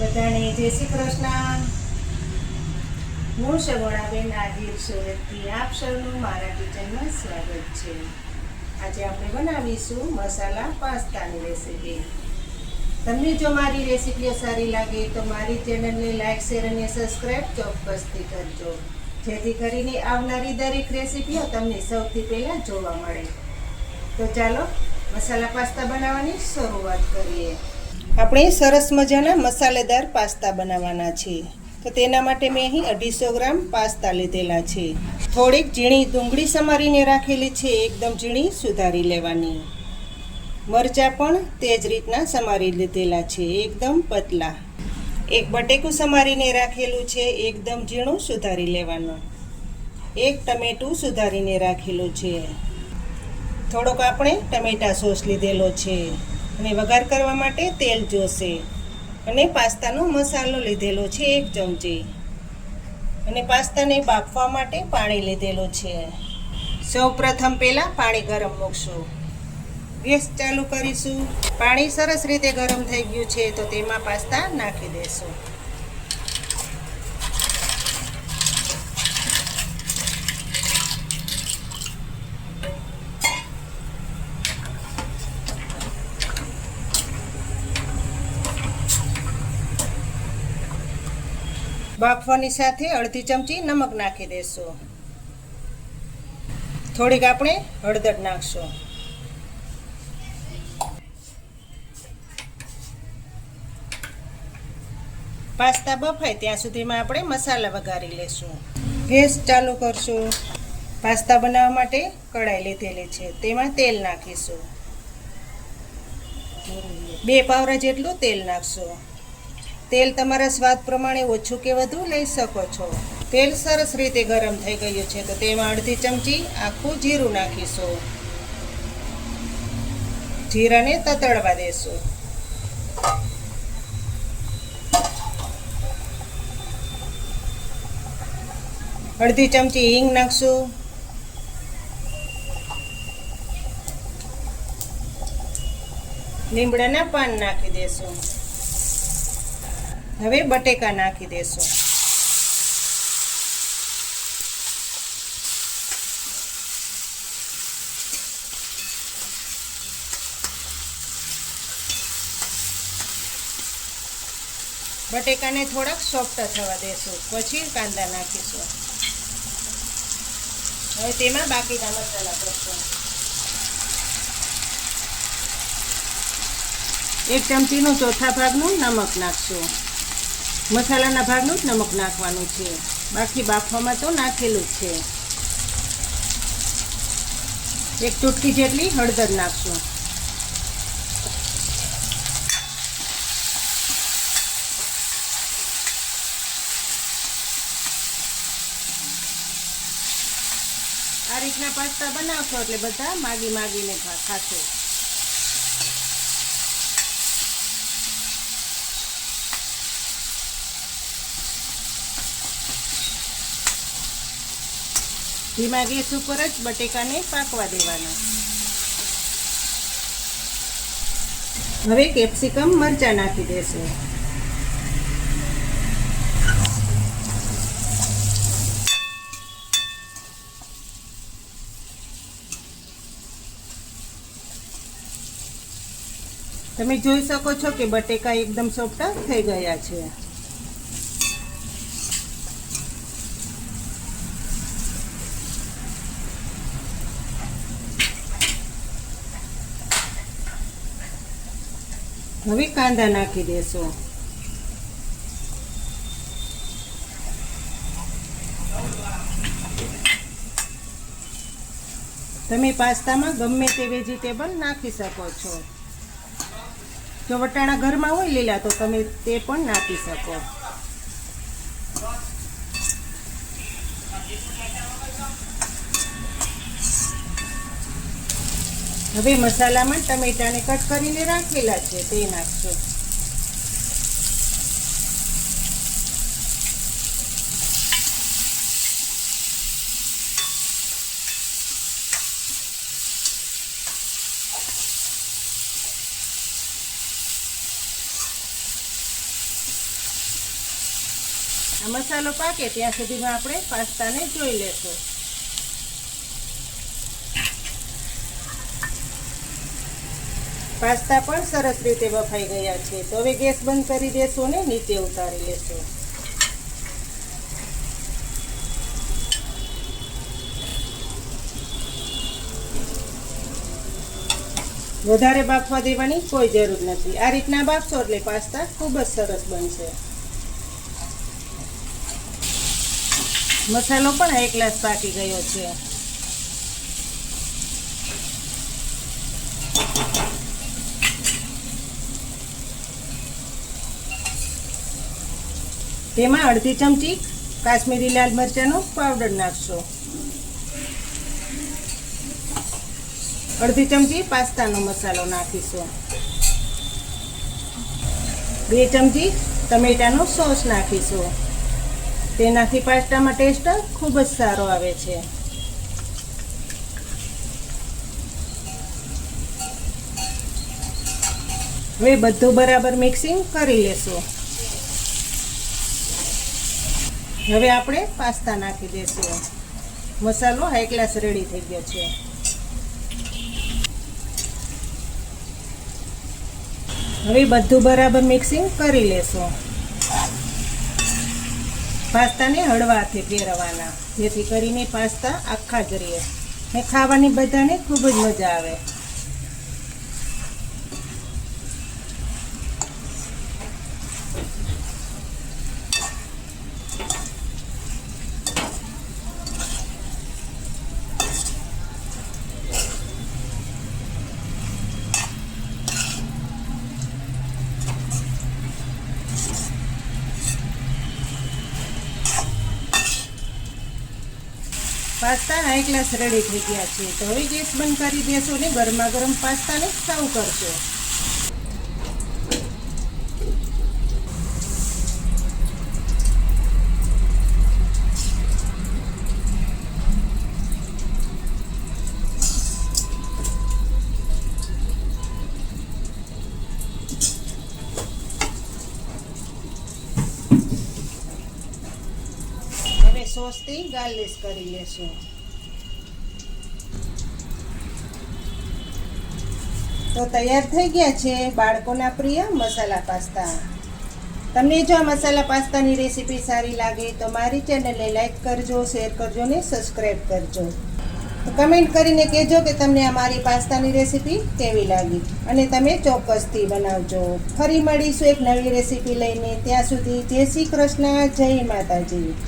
બધાને જય શ્રી કૃષ્ણ. હું શગોણાબેન આહિર સુરતથી આપ સૌનું મારા કિચનમાં સ્વાગત છે. આજે આપણે બનાવીશું મસાલા પાસ્તાની રેસીપી. તમને જો મારી રેસીપીઓ સારી લાગે તો મારી ચેનલને લાઈક, શેર અને સબસ્ક્રાઈબ ચોક્કસથી કરજો. જેથી કરીને આવનારી દરેક રેસીપીઓ તમને સૌથી પહેલાં જોવા મળે. તો ચાલો મસાલા પાસ્તા બનાવવાની શરૂઆત કરીએ. આપણે સરસ મજાના મસાલેદાર પાસ્તા બનાવવાના છે. તો તેના માટે મેં અહીં અઢીસો ગ્રામ પાસ્તા લીધેલા છે. થોડીક ઝીણી ડુંગળી સમારીને રાખેલી છે, એકદમ ઝીણી સુધારી લેવાની. મરચાં પણ તે જ રીતના સમારી લીધેલા છે, એકદમ પતલા. એક બટેકું સમારીને રાખેલું છે, એકદમ ઝીણું સુધારી લેવાનું. એક ટમેટું સુધારીને રાખેલું છે. થોડોક આપણે ટમેટા સોસ લીધેલો છે. અને વઘાર કરવા માટે તેલ જોશે. અને પાસ્તાનો મસાલો લીધેલો છે એક ચમચી. અને પાસ્તાને બાફવા માટે પાણી લીધેલું છે. સૌ પ્રથમ પહેલાં પાણી ગરમ મૂકશું. ગેસ ચાલુ કરીશું. પાણી સરસ રીતે ગરમ થઈ ગયું છે તો તેમાં પાસ્તા નાખી દઈશું બાફવાની સાથે અડધી ચમચી નમક નાખી દેશો. થોડીક આપણે હળદર નાખશું. પાસ્તા બફાય ત્યાં સુધીમાં આપણે મસાલા વઘારી લેશું. ગેસ ચાલુ કરશું. પાસ્તા બનાવવા માટે કઢાઈ લીધેલી છે. તેમાં તેલ નાખીશું. બે પાવરા જેટલું તેલ નાખશું. તેલ તમારા સ્વાદ પ્રમાણે ઓછું કે વધુ લઈ શકો છો. તેલ સરસ રીતે ગરમ થઈ ગયું છે, તો તેમાં અડધી ચમચી આખું જીરું નાખીશું. જીરાને તતડવા દેશું. અડધી ચમચી હિંગ નાખશું. લીમડાના પાન નાખી દેશું. હવે બટેકા નાખી દેશું. બટેકાને થોડાક સોફ્ટ થવા દેશું. પછી કાંદા નાખીશું. હવે તેમાં બાકીના મસાલા કરશું. એક ચમચીનું ચોથા ભાગનું નમક નાખશું. મસાલાના ભાગનું જ નમક નાખવાનું છે. બાકી બાફવામાં તો નાખેલું જ છે. એક ચૂટકી જેટલી હળદર નાખશું. આ રીતના પાસ્તા બનાવશો એટલે બધા માગી માગીને ખાશો ધીમા ગેસ ઉપર જ બટેકાને પાકવા દેવાના. હવે કેપ્સિકમ મરચા નાખી દેશું. તમે જોઈ શકો છો કે બટેકા એકદમ સોફ્ટ થઈ ગયા છે. હવે કાંદા નાખી દેશો. તમે પાસ્તામાં ગમે તે વેજીટેબલ નાખી શકો છો. જો વટાણા ઘરમાં હોય લીલા, તો તમે તે પણ નાખી શકો. હવે મસાલામાં ટમેટાને કટ કરીને રાખેલા છે, તે નાખશો આ મસાલો પાકે, ત્યાં સુધીમાં આપણે પાસ્તાને જોઈ લેશું. પાસ્તા પણ સરસ રીતે બફાઈ ગયા છે. તો હવે ગેસ બંધ કરી દેશું ને નીચે ઉતારી લેશું. વધારે બાફવા દેવાની કોઈ જરૂર નથી. આ રીતના બાફશો એટલે પાસ્તા ખૂબ જ સરસ બનશે. મસાલો પણ એક ગ્લાસ પાકી ગયો છે. તેમાં અડધી ચમચી કાશ્મીરી લાલ મરચાંનો પાવડર નાખશો. અડધી ચમચી પાસ્તાનો મસાલો નાખીશું. બે ચમચી ટમેટાનો સોસ નાખીશું. તેનાથી પાસ્તામાં ટેસ્ટ ખૂબ જ સારો આવે છે. હવે બધું બરાબર મિક્સિંગ કરી લેશું. હવે આપણે પાસ્તા નાખી દઈશું મસાલો હાઈ ક્લાસ રેડી થઈ ગયો છે. હવે બધું બરાબર મિક્સિંગ કરી લેશું. પાસ્તાને હળવાથી ફેરવવાના. જેથી કરીને પાસ્તા આખા જ રહે ને ખાવાની બધાને ખૂબ જ મજા આવે. પાસ્તા એકલાસ ક્લાસ રેડી થઈ ગયા છે. તો હવે ગેસ બંધ કરી દેશો ને ગરમા ગરમ પાસ્તાને સાવ કરશો. સોસથી ગાર્લિશ કરી લેશું. તો તૈયાર થઈ ગયા છે બાળકોના પ્રિય મસાલા પાસ્તા. તમને જો આ મસાલા પાસ્તાની રેસીપી સારી લાગે તો મારી ચેનલને લાઈક કરજો, શેર કરજો ને સબસ્ક્રાઈબ કરજો. તો કમેન્ટ કરીને કહેજો કે તમને આ મારી પાસ્તાની રેસીપી કેવી લાગી અને તમે ચોક્કસથી બનાવજો. ફરી મળીશું એક નવી રેસીપી લઈને. ત્યાં સુધી જય શ્રી કૃષ્ણ, જય માતાજી.